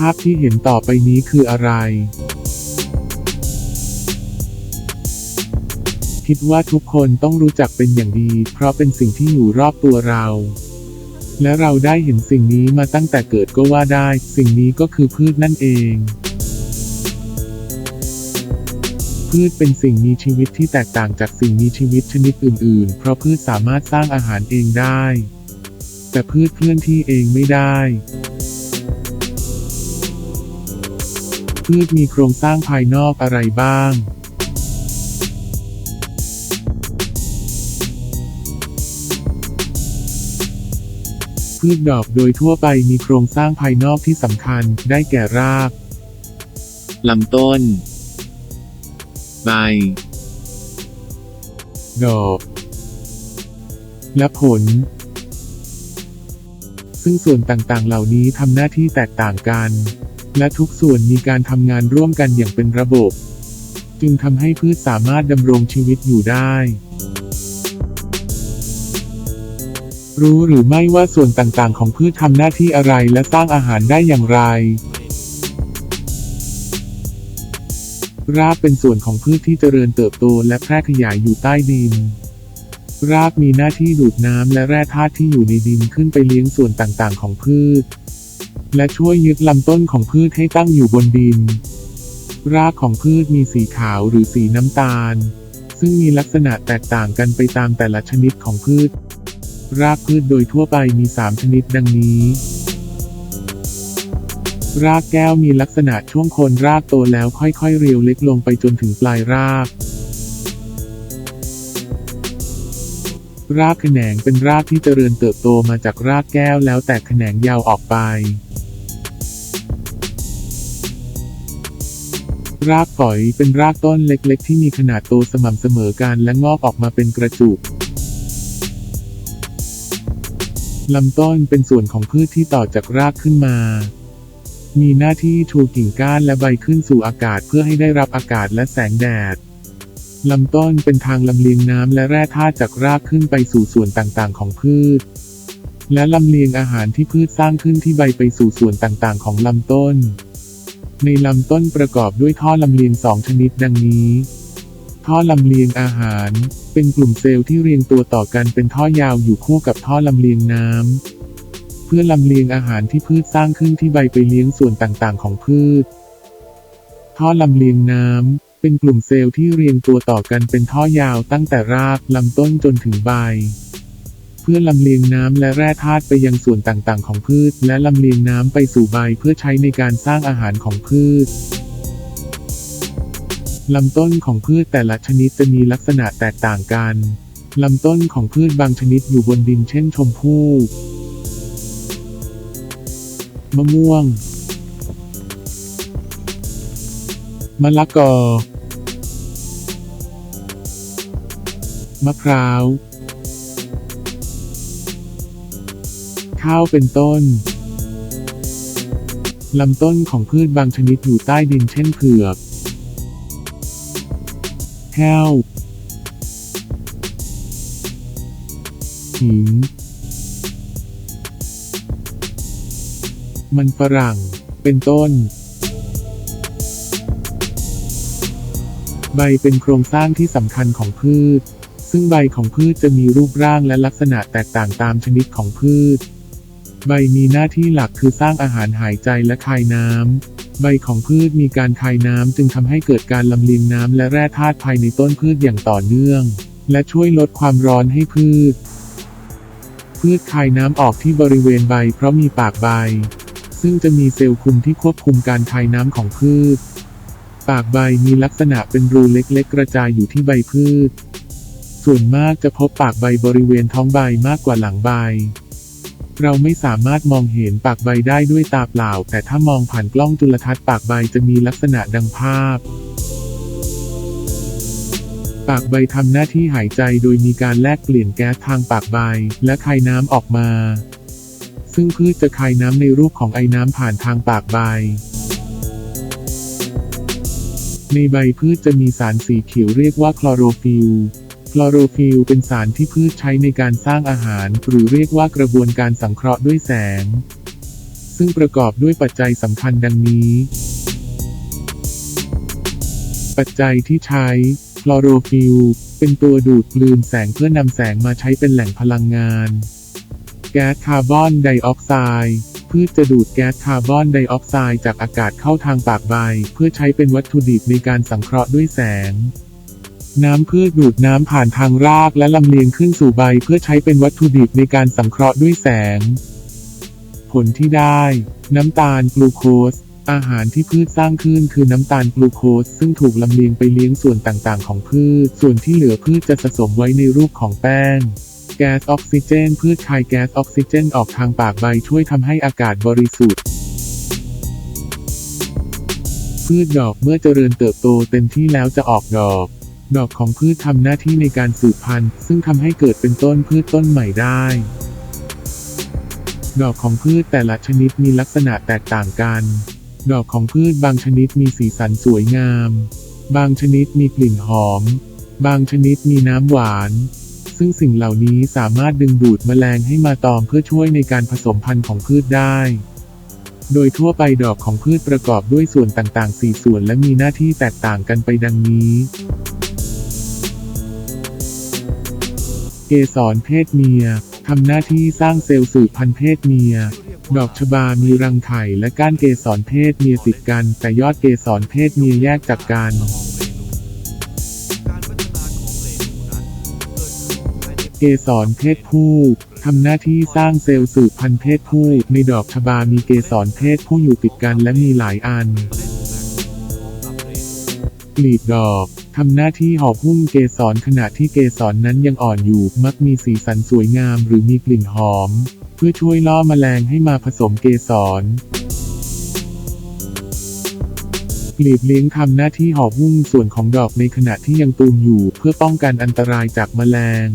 ภาพที่เห็นต่อไปนี้คืออะไร คิดว่าทุกคนต้องรู้จักเป็นอย่างดี เพราะเป็นสิ่งที่อยู่รอบตัวเรา และเราได้เห็นสิ่งนี้มาตั้งแต่เกิดก็ว่าได้ สิ่งนี้ก็คือพืชนั่นเอง พืชเป็นสิ่งมีชีวิตที่แตกต่างจากสิ่งมีชีวิตชนิดอื่น ๆ เพราะพืชสามารถสร้างอาหารเองได้ แต่พืชเคลื่อนที่เองไม่ได้ พืชมีโครงสร้างภายนอกอะไรบ้างพืชดอกโดยทั่วไปมีโครงสร้างภายนอกที่สำคัญ ได้แก่รากลำต้น ใบ ดอก และผล ซึ่งส่วนต่างๆ เหล่านี้ทำหน้าที่แตกต่างกัน และทุกส่วนมีการทำงานร่วมกันอย่างเป็นระบบ จึงทำให้พืชสามารถดำรงชีวิตอยู่ได้ รู้หรือไม่ว่าส่วนต่างๆ ของพืชทำหน้าที่อะไรและสร้างอาหารได้อย่างไร รากเป็นส่วนของพืชที่เจริญเติบโตและแพร่ขยายอยู่ใต้ดินรากมีหน้าที่ดูดน้ำและแร่ธาตุที่อยู่ในดินขึ้นไปเลี้ยงส่วนต่างๆ ของพืช และช่วยยึดลำต้นของพืชให้ตั้งอยู่บนดิน รากของพืชมีสีขาวหรือสีน้ำตาล ซึ่งมีลักษณะแตกต่างกันไปตามแต่ละชนิดของพืช รากพืชโดยทั่วไปมี 3 ชนิดดังนี้ รากแก้วมีลักษณะช่วงโคนรากโตแล้วค่อยๆเรียวเล็กลงไปจนถึงปลายรากรากแขนงเป็นรากที่เจริญเติบโตมาจากรากแก้วแล้วแตกแขนงยาวออกไป รากฝอยเป็นรากต้นเล็กๆ ที่มีขนาดโตสม่ำเสมอกันและงอกออกมาเป็นกระจุกลำต้นเป็นส่วนของพืชที่ต่อจากรากขึ้นมา มีหน้าที่ชูกิ่งก้านและใบขึ้นสู่อากาศเพื่อให้ได้รับอากาศและแสงแดด ลำต้นเป็นทางลำเลียงน้ำและแร่ธาตุจากรากขึ้นไปสู่ส่วนต่างๆ ของพืช และลำเลียงอาหารที่พืชสร้างขึ้นที่ใบไปสู่ส่วนต่างๆ ของลำต้น ในลำต้นประกอบด้วยท่อลำเลียงสองชนิดดังนี้ ท่อลำเลียงอาหาร เป็นกลุ่มเซลล์ที่เรียงตัวต่อกันเป็นท่อยาวอยู่คู่กับท่อลำเลียงน้ำเพื่อลำเลียงอาหารที่พืชสร้างขึ้นที่ใบไปเลี้ยงส่วนต่างๆ ของพืช ท่อลำเลียงน้ำเป็นกลุ่มเซลล์ที่เรียงตัวต่อกันเป็นท่อยาวตั้งแต่รากลำต้นจนถึงใบ เพื่อลำเลียงน้ำและแร่ธาตุไปยังส่วนต่างๆ ของพืช และลำเลียงน้ำไปสู่ใบเพื่อใช้ในการสร้างอาหารของพืชลำต้นของพืชแต่ละชนิดจะมีลักษณะแตกต่างกัน ลำต้นของพืชบางชนิดอยู่บนดินเช่นชมพู่มะม่วง มะละกอ มะพร้าว ข้าวเป็นต้น ลำต้นของพืชบางชนิดอยู่ใต้ดินเช่นเผือกแห้วหินมันฝรั่ง เป็นต้น ใบเป็นโครงสร้างที่สำคัญของพืช ซึ่งใบของพืชจะมีรูปร่างและลักษณะแตกต่างตามชนิดของพืช ใบมีหน้าที่หลักคือสร้างอาหารหายใจและคายน้ำ ใบของพืชมีการคายน้ำจึงทำให้เกิดการลำเลียงน้ำและแร่ธาตุภายในต้นพืชอย่างต่อเนื่อง และช่วยลดความร้อนให้พืช พืชคายน้ำออกที่บริเวณใบเพราะมีปากใบ ซึ่งจะมีเซลล์คุมที่ควบคุมการคายน้ำของพืช ปากใบมีลักษณะเป็นรูเล็กๆ กระจายอยู่ที่ใบพืช ส่วนมากจะพบปากใบบริเวณท้องใบมากกว่าหลังใบ เราไม่สามารถมองเห็นปากใบได้ด้วยตาเปล่า แต่ถ้ามองผ่านกล้องจุลทรรศน์ปากใบจะมีลักษณะดังภาพ ปากใบทำหน้าที่หายใจโดยมีการแลกเปลี่ยนแก๊สทางปากใบ และคายน้ำออกมา ซึ่งพืชจะคายน้ำในรูปของไอน้ำผ่านทางปากใบในใบพืชจะมีสารสีเขียวเรียกว่าคลอโรฟิล คลอโรฟิลเป็นสารที่พืชใช้ในการสร้างอาหาร หรือเรียกว่ากระบวนการสังเคราะห์ด้วยแสง ซึ่งประกอบด้วยปัจจัยสำคัญดังนี้ ปัจจัยที่ใช้คลอโรฟิลเป็นตัวดูดกลืนแสงเพื่อนำแสงมาใช้เป็นแหล่งพลังงาน แก๊สคาร์บอนไดออกไซด์พืชจะดูดแก๊สคาร์บอนไดออกไซด์จากอากาศเข้าทางปากใบ เพื่อใช้เป็นวัตถุดิบในการสังเคราะห์ด้วยแสง น้ำพืชดูดน้ำผ่านทางรากและลำเลียงขึ้นสู่ใบเพื่อใช้เป็นวัตถุดิบในการสังเคราะห์ด้วยแสง ผลที่ได้ น้ำตาลกลูโคส อาหารที่พืชสร้างขึ้นคือน้ำตาลกลูโคส ซึ่งถูกลำเลียงไปเลี้ยงส่วนต่างๆ ของพืช ส่วนที่เหลือพืชจะสะสมไว้ในรูปของแป้งแก๊สออกซิเจน พืชคายแก๊สออกซิเจนออกทางปากใบช่วยทำให้อากาศบริสุทธิ์พืชดอกเมื่อเจริญเติบโตเต็มที่แล้วจะออกดอก ดอกของพืชทำหน้าที่ในการสืบพันธุ์ ซึ่งทำให้เกิดเป็นต้นพืชต้นใหม่ได้ ดอกของพืชแต่ละชนิดมีลักษณะแตกต่างกัน ดอกของพืชบางชนิดมีสีสันสวยงาม บางชนิดมีกลิ่นหอม บางชนิดมีน้ำหวาน ซึ่งสิ่งเหล่านี้สามารถดึงดูดแมลงให้มาตอมเพื่อช่วยในการผสมพันธุ์ของพืชได้โดยทั่วไปดอกของพืชประกอบด้วยส่วนต่างๆ 4 ส่วนและมีหน้าที่แตกต่างกันไปดังนี้ เกสรเพศเมียทำหน้าที่สร้างเซลล์สืบพันธุ์เพศเมีย ดอกชบา มีรังไข่และก้านเกสรเพศเมียติดกัน แต่ยอดเกสรเพศเมียแยกจากกันเกสรเพศผู้ทำหน้าที่สร้างเซลล์สืบพันธุ์เพศผู้ ในดอกชบา มีเกสรเพศผู้อยู่ติดกันและมีหลายอันกลีบดอก ทำหน้าที่ห่อหุ้มเกสรขณะที่เกสรนนั้นยังอ่อนอยู่ มักมีสีสันสวยงามหรือมีกลิ่นหอม เพื่อช่วยล่อแมลงให้มาผสมเกสรกลีบเลี้ยงทำหน้าที่ห่อหุ้มส่วนของดอกในขณะที่ยังตูมอยู่ เพื่อป้องกันอันตรายจากแมลง